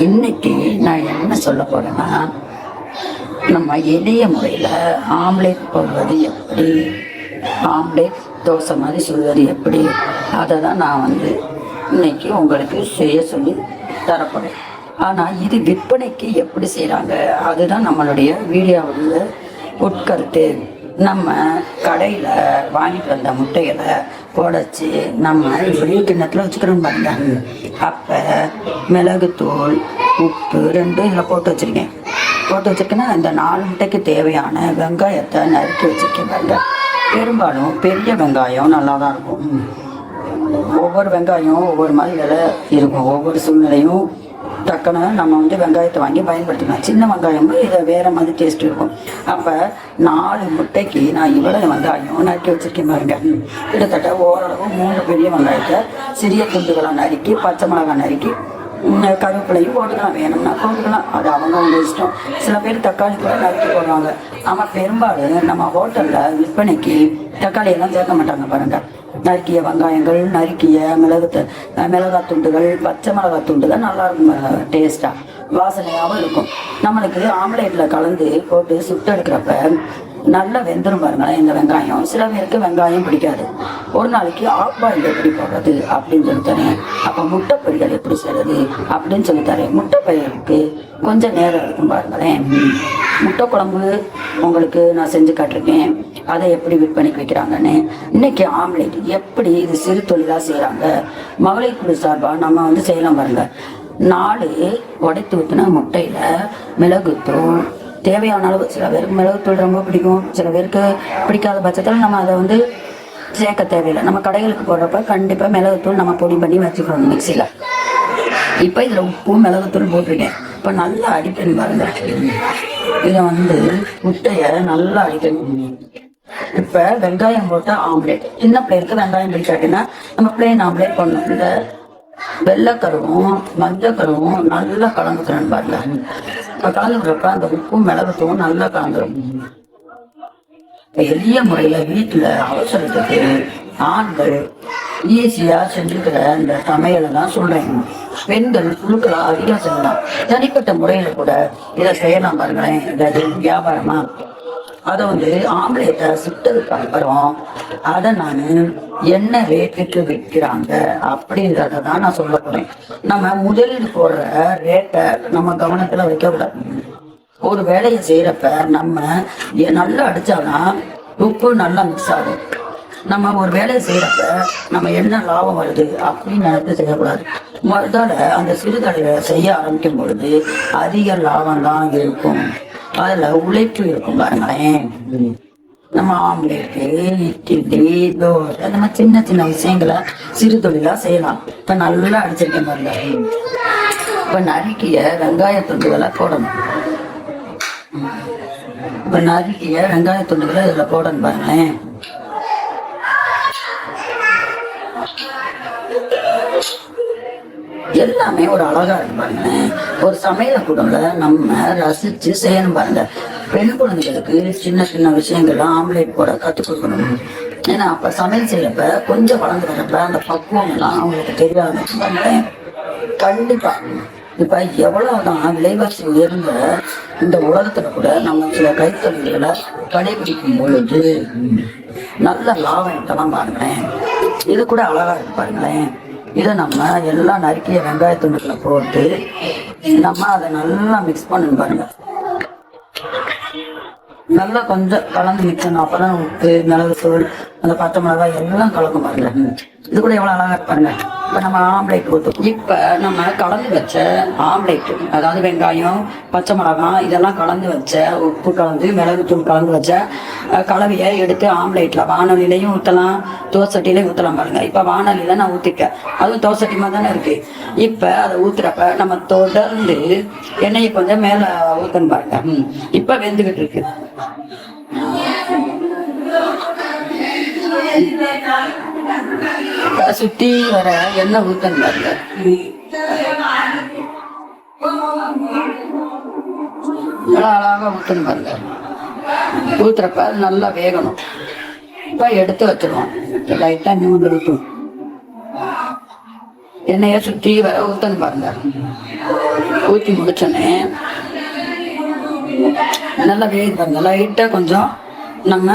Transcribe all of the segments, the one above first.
இன்னைக்கு நான் என்ன சொல்ல போறேன்னா நம்ம எளிய முறையில் ஆம்லேட் போடுவது எப்படி? ஆம்லேட் தோசை மாதிரி சுடுவது எப்படி? அதை தான் நான் வந்து இன்னைக்கு உங்களுக்கு செய்ய சொல்லி தரப்படுறேன் ஆனால் இது விற்பனைக்கு எப்படி செய்கிறாங்க அதுதான் நம்மளுடைய வீடியோவில் உட்கருத்து. நம்ம கடையில் வாங்கிட்டு வந்த முட்டைகளை உடச்சி நம்ம இப்படி கிண்ணத்தில் வச்சுக்கிறோம் பாருங்க. அப்போ மிளகுத்தூள் உப்பு ரெண்டும் இதில் போட்டு வச்சுருக்கேன். போட்டு வச்சுருக்கேன்னா இந்த நாலு முட்டைக்கு தேவையான வெங்காயத்தை நறுக்கி வச்சுருக்கேன் பாருங்க. பெரும்பாலும் பெரிய வெங்காயம் நல்லா தான் இருக்கும். ஒவ்வொரு வெங்காயம் ஒவ்வொரு மாதிரி இருக்கும். ஒவ்வொரு சூழ்நிலையும் டக்குன்னு நம்ம வந்து வெங்காயத்தை வாங்கி பயன்படுத்திக்கலாம். சின்ன வெங்காயமும் இதை வேற மாதிரி டேஸ்ட் இருக்கும். அப்போ நாலு முட்டைக்கு நான் இவ்வளவு வெங்காயம் நறுக்கி வச்சிருக்கேன் பாருங்க. கிட்டத்தட்ட ஓரளவு மூணு பெரிய வெங்காயத்தை சிறிய துண்டுகளாக நறுக்கி பச்சை மிளகாய் நறுக்கி கருவேப்பிலையும் போட்டுக்கலாம். வேணும்னா போட்டுக்கலாம். அது அவங்க இஷ்டம். சில பேர் தக்காளி கூட நறுக்கி போடுவாங்க. ஆனால் பெரும்பாலும் நம்ம ஹோட்டலில் விற்பனைக்கு தக்காளி எல்லாம் சேர்க்க மாட்டாங்க பாருங்கள் நறுக்கிய வெங்காயங்கள் நறுக்கிய மிளகு த- மிளகாய் துண்டுகள் பச்சை மிளகாய் தான் நல்லா இருக்கும் டேஸ்ட்டாக வாசனையாகவும் இருக்கும். நம்மளுக்கு ஆம்லேட்டில் கலந்து போட்டு சுட்டு எடுக்கிறப்ப நல்லா வெந்துரும் பாருங்களேன் இந்த வெங்காயம். சில பேருக்கு வெங்காயம் பிடிக்காது. ஒரு நாளைக்கு ஆஃப் பாயில் எப்படி போடுறது அப்படின்னு சொல்லி தரேன் அப்போ முட்டை பொரியல் எப்படி செய்யறது அப்படின்னு சொல்லி தரேன் முட்டை பொரியலுக்கு கொஞ்சம் நேரம் இருக்கும் பாருங்களேன். முட்டை குழம்பு உங்களுக்கு நான் செஞ்சு காட்டிருக்கேன். அதை எப்படி விற்பனைக்கு வைக்கிறாங்கன்னு இன்னைக்கு ஆம்லேட் எப்படி இது சிறு தொழிலாக செய்கிறாங்க மகளிர் குழு சார்பாக நம்ம வந்து செய்யலாம் பாருங்க. நாலு உடைத்து ஊற்றின முட்டையில் மிளகுத்தூள் தேவையான அளவு சில பேருக்கு மிளகுத்தூள் ரொம்ப பிடிக்கும். சில பேருக்கு பிடிக்காத பட்சத்தில் நம்ம அதை வந்து சேர்க்க தேவையில்லை. நம்ம கடைகளுக்கு போடுறப்ப கண்டிப்பாக மிளகுத்தூள் நம்ம பொடி பண்ணி வச்சுக்கணும் மிக்சியில். இப்போ இதில் உப்பும் மிளகுத்தூள் போட்டிருக்கேன். இப்போ நல்லா அடிக்கணும் பாருங்க. இதை வந்து முட்டையை நல்லா அடிக்கணும் இப்போ வெங்காயம் போட்ட ஆம்லேட் சின்ன பிள்ளைகளுக்கு வெங்காயம் பிடிக்காட்டினா நம்ம பிளேன் ஆம்லேட் பண்ணணும் இந்த வெள்ளைக்கருவும் மஞ்சக்கருவும் நல்லா கலந்துக்கிறேன் பாருங்க. இப்போ கலந்துக்கிறப்ப அந்த உப்பும் மிளகுத்தூவும் நல்லா கலந்துரும். எளிய முறையில் வீட்டில் அவசரத்துக்கு ஆண்கள் ஈஸியாக செஞ்சுக்கிற இந்த சமையலை தான் சொல்கிறேன் பெண்கள் குழுக்களாக அதிகம் செய்யலாம். தனிப்பட்ட முறையில் கூட இதை செய்யலாம் பாருங்களேன். இந்த வியாபாரமா. அதை வந்து ஆம்லேட்டை சுட்டதுக்கு அப்புறம் அதை நான் என்ன ரேட்டுக்கு விற்கிறாங்க அப்படின்றத தான் நான் சொல்ல போறேன். நம்ம முதலீடு போடுற ரேட்டை நம்ம கவனத்தில் வைக்கக்கூடாது. ஒரு வேலையை செய்யறப்ப நம்ம எ- நல்லா அடிச்சாதான் உப்பு நல்லா மிக்ஸ் ஆகும். நம்ம ஒரு வேலையை செய்யறப்ப நம்ம என்ன லாபம் வருது அப்படின்னு நினைத்து செய்யக்கூடாது. முதல்ல அந்த சிறுதலையை செய்ய ஆரம்பிக்கும் பொழுது அதிக லாபம் தான் இருக்கும். அதுல உழைப்பு இருக்கும் பாருங்களேன் நம்ம ஆம்லேட்டு இட்லி தோசை அந்த மாதிரி சின்ன சின்ன விஷயங்களை சிறு தொழிலா செய்யலாம். இப்ப நல்லா அடிச்சிருக்கேன் பாருங்க. இப்ப நறுக்கிய வெங்காய துண்டுகளை போடணும். இப்போ நறுக்கிய வெங்காய துண்டுகளை இதில் போடணும் பாருங்களேன் எல்லாமே ஒரு அழகா இருக்கு பாருங்களேன் ஒரு சமையல கூட நம்ம ரசிச்சு செய்யணும் பாருங்க. பெண் குழந்தைகளுக்கு சின்ன சின்ன விஷயங்கள்லாம் ஆம்லேட் போட கற்றுக் கொடுக்கணும். ஏன்னா அப்ப சமையல் செய்யறப்ப கொஞ்சம் வளர்ந்து வரப்ப அந்த பக்குவம் எல்லாம் அவங்களுக்கு தெரிய ஆரம்பிச்சு பாருங்களேன் கண்டிப்பா இப்ப எவ்வளவுதான் விலைவாசி உயர்ந்த இந்த உலகத்துல கூட நம்ம சில கைத்தொழில்களை கடைபிடிக்கும் பொழுது நல்ல லாபம் ஈட்டலாம் பாருங்களேன். இது கூட அழகா இருக்கு பாருங்களேன். இதை நம்ம எல்லாம் நறுக்கிய வெங்காய துண்டுகளை போட்டு நம்ம அதை நல்லா மிக்ஸ் பண்ணணும் பாருங்க. நல்லா கொஞ்சம் கலந்து மிக்கணும் அப்பதான் உப்பு மிளகு சோறு அந்த பச்சை மிளகாய் எல்லாம் கலக்கும் பாருங்க. இது கூட எவ்வளவு அழகா பாருங்க. இப்ப நம்ம ஆம்லேட் ஊற்றும் இப்ப நம்ம கலந்து வச்ச ஆம்லேட் அதாவது வெங்காயம் பச்சை மிளகாய் இதெல்லாம் கலந்து வச்ச உப்பு கலந்து மிளகுத்தூள் கலந்து வச்ச கலவையை எடுத்து ஆம்லேட்ல வானொலியிலையும் ஊற்றலாம் தோசட்டிலையும் ஊற்றலாம் பாருங்க இப்ப வானொலியில நான் ஊத்திட்டேன் அதுவும் தோசட்டி மாதிரி தானே இருக்கு இப்ப அதை ஊத்துறப்ப நம்ம தொடர்ந்து எண்ணெயை கொஞ்சம் மேல ஊத்தணும் பாருங்க. இப்ப வெந்துகிட்டு இருக்கு சுத்தி வர எண்ணெய் ஊத்தணும் பாருங்க. நல்லா அழகா ஊத்தணும் பாருங்க. ஊத்துறப்ப அது நல்லா வேகணும். இப்ப எடுத்து வச்சிருவோம். லைட்டா நிமிந்து ஊற்றும் எண்ணெயை சுற்றி வர ஊற்றணும் பாருங்க. ஊற்றி முடிச்சோன்னே நல்லா வேகுது பாருங்க லைட்டாக கொஞ்சம் நம்ம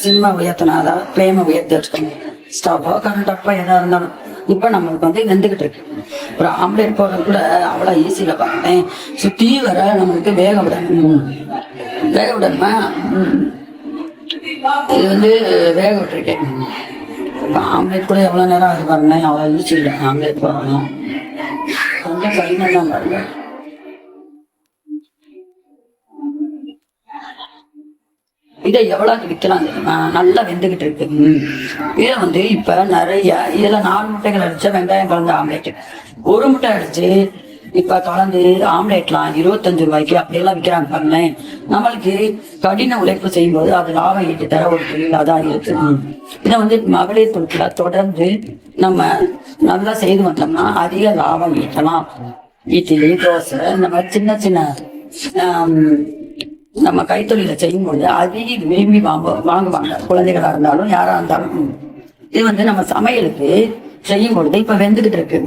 சிம்மை உயர்த்தணும் அதாவது ஃப்ளேமை உயர்த்தி வச்சுக்கணும். ஸ்டவ்வோ கரண்ட் அப்போ எதாக இருந்தாலும் இப்போ நம்மளுக்கு வந்து வெந்துக்கிட்டு இருக்கு. ஒரு ஆம்லேட் போடுறது கூட அவ்வளோ ஈஸியில் பாருங்களேன். ஸோ வர நம்மளுக்கு வேக விடணும். வேக விடணுமா? இது வந்து வேக விட்டுருக்கேன். இப்போ ஆம்லேட் கூட எவ்வளோ நேரம் ஆகுது பாருங்க அவ்வளோ ஈஸி இல்லை ஆம்லேட் போடணும் கொஞ்சம் கடினம் தான் பாருங்க. இதை எவ்வளோக்கு விற்கலாம் தெரியுமா? நல்லா வெந்துக்கிட்டு இருக்கு. இதை வந்து இப்போ நிறைய இதில் நாலு முட்டைகள் அடித்தா வெங்காயம் கலந்து ஆம்லேட் ஒரு முட்டை அடித்து இப்போ கலந்து ஆம்லேட்லாம் இருபத்தஞ்சு ரூபாய்க்கு அப்படியெல்லாம் விற்கிறாங்க பாருங்களேன். நம்மளுக்கு கடின உழைப்பு செய்யும்போது அது லாபம் ஈட்டு தர ஒரு தொழிலாக தான் இருக்கு. இதை வந்து மகளிர் பொருட்களை தொடர்ந்து நம்ம நல்லா செய்து வந்தோம்னா அதிக லாபம் ஈட்டலாம். இட்லி தோசை இந்த மாதிரி சின்ன சின்ன நம்ம கைத்தொழிலை செய்யும்போது அதிக விரும்பி வாங்க வாங்குவாங்க. குழந்தைகளா இருந்தாலும் யாரா இருந்தாலும். இது வந்து நம்ம சமையலுக்கு செய்யும் பொழுது இப்ப வெந்துகிட்டு இருக்கு.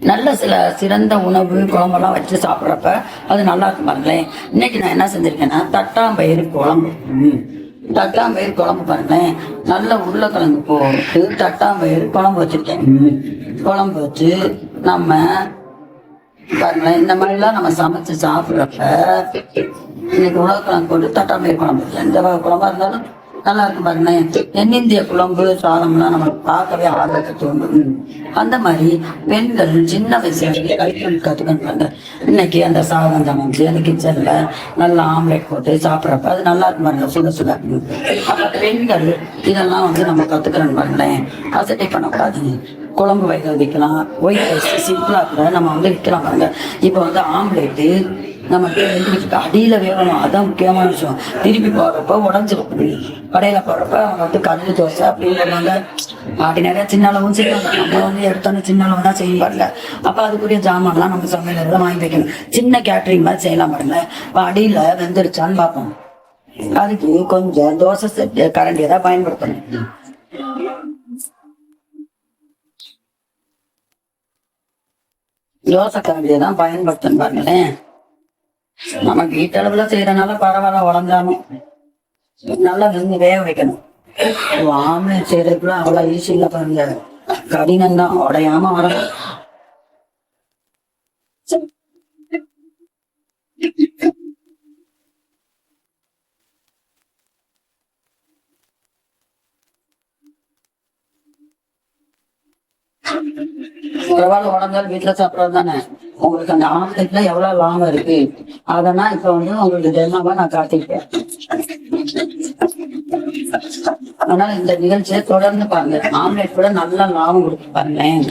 நல்ல சில சிறந்த உணவு குழம்பெல்லாம் வச்சு சாப்பிட்றப்ப அது நல்லா இருக்கும் பாருங்களேன். இன்னைக்கு நான் என்ன செஞ்சிருக்கேன்னா தட்டாம்பயிறு குழம்பு. தட்டாம்பயிறு குழம்பு பாருங்களேன். நல்ல உருளைக்கிழங்கு போட்டு தட்டாம்பயிறு குழம்பு வச்சிருக்கேன். குழம்பு வச்சு நம்ம பாருங்களேன் இந்த மாதிரிலாம் நம்ம சமைச்சு சாப்பிட்றப்ப இன்னைக்கு உணவுக்குழம்பு போட்டு தட்டாம்பயிர் குழம்பு எந்த குழம்பா இருந்தாலும் நல்லா இருக்கும் பாருங்களேன் தென்னிந்திய குழம்பு சாதம்லாம் நம்மளுக்கு பார்க்கவே ஆர்வத்தை தோணும் அந்த மாதிரி பெண்கள் சின்ன வயசுல கைத்தொழில் கற்றுக்கணும் இன்னைக்கு அந்த சாதம் சமைச்சு அந்த கிச்சன்ல நல்லா ஆம்லேட் போட்டு சாப்பிட்றப்ப அது நல்லா இருக்கும் பாருங்க சுட சுட. பெண்கள் இதெல்லாம் வந்து நம்ம கத்துக்கிறோம் பாருங்களேன். அசட்டை பண்ணக்கூடாது. குழம்பு வகைகள் வைக்கலாம். ஒயிட் ரைஸ் சிம்பிளாக கூட நம்ம வந்து விற்கலாம் பாருங்க. இப்போ வந்து ஆம்லேட்டு நம்ம வந்து அடியில் வேகணும். அதான் முக்கியமான விஷயம். திருப்பி போடுறப்ப உடஞ்சிரும். கடையில் போடுறப்ப அவங்க வந்து கல் தோசை அப்படின்னு சொல்லுவாங்க அப்படி நிறைய சின்ன அளவும் செய்வாங்க. நம்ம வந்து எடுத்தோன்னே சின்ன அளவு தான் செய்யும் பாருங்க. அப்போ அதுக்குரிய ஜாமான்லாம் நம்ம சமையல வாங்கி வைக்கணும். சின்ன கேட்டரிங் மாதிரி செய்யலாம் பாருங்க. இப்போ அடியில் வெந்துருச்சான்னு பார்ப்போம். அதுக்கு கொஞ்சம் தோசை செட் கரண்டியை தான் பயன்படுத்தணும். தோசை தான் பயன்படுத்தணும் பாருங்களேன். நம்ம வீட்டளவுல செய்யறதுனால பரவாயில்ல உடஞ்சாலும். நல்லா விருந்து வேக வைக்கணும். ஆம்லேட் செய்யறதுக்குள்ள அவ்வளவு ஈஸி இல்லை பாருங்க. கடினம் தான் உடையாம வரணும். பரவாயில்ல உடஞ்சாலும் வீட்டுல சாப்பிடறது தானே? உங்களுக்கு அந்த ஆம்லெட்ல எவ்வளவு லாபம் இருக்கு? அதெல்லாம் இப்ப வந்து உங்களுக்கு டெமாவா நான் காட்டிக்கிட்டேன் அதனால இந்த நிகழ்ச்சியை தொடர்ந்து பாருங்க. ஆம்லெட் கூட நல்லா லாபம் கொடுத்து பாருங்களேன்.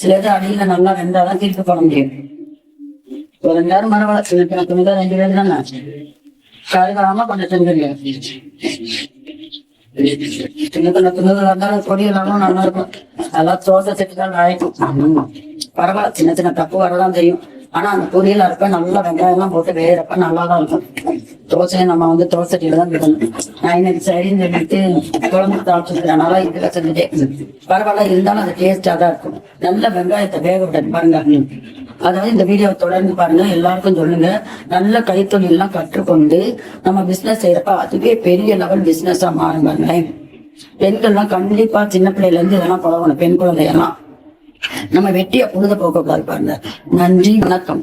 சில இது அடியில நல்லா வெந்தாதான் தீர்த்து போட முடியும். ஒரு ரெண்டு நேரம் பரவாயில்ல ரெண்டு பேர் தானே? கருகாம கொஞ்சம் செஞ்சிருக்கேன் சின்ன சின்ன துணிகள் இருந்தாலும் பொடியெல்லாம் நல்லா இருக்கும். அதெல்லாம் தோசை செட்டுதான் ஆயிடும் பரவாயில்ல. சின்ன சின்ன தப்பு வரதான் செய்யும். ஆனா அந்த பொரியல் இருப்ப நல்லா வெங்காயம் எல்லாம் போட்டு வேறப்ப நல்லா தான் இருக்கும். தோசையை நம்ம வந்து தோசை சட்டியில தான் விடணும். நான் இன்னைக்கு சரின்னு சொல்லிட்டு குழம்பு தாளிச்சுக்கிறனால இதுல செஞ்சுட்டேன். பரவாயில்ல. இருந்தாலும் அது டேஸ்டா தான் இருக்கும். நல்ல வெங்காயத்தை வேக விட்டேன் பாருங்க. அதாவது இந்த வீடியோவை தொடர்ந்து பாருங்க எல்லாருக்கும் சொல்லுங்க. நல்ல கைத்தொழில் எல்லாம் கற்றுக்கொண்டு நம்ம பிசினஸ் செய்யறப்ப அதுவே பெரிய லெவல் பிசினஸா மாறும் பாருங்களேன் பெண்கள்லாம் கண்டிப்பா சின்ன பிள்ளையில இருந்து இதெல்லாம் பழகணும் பெண் குழந்தையெல்லாம் நம்ம வெட்டிய பொழுத போக்க கூடாது பாருங்க. நன்றி வணக்கம்.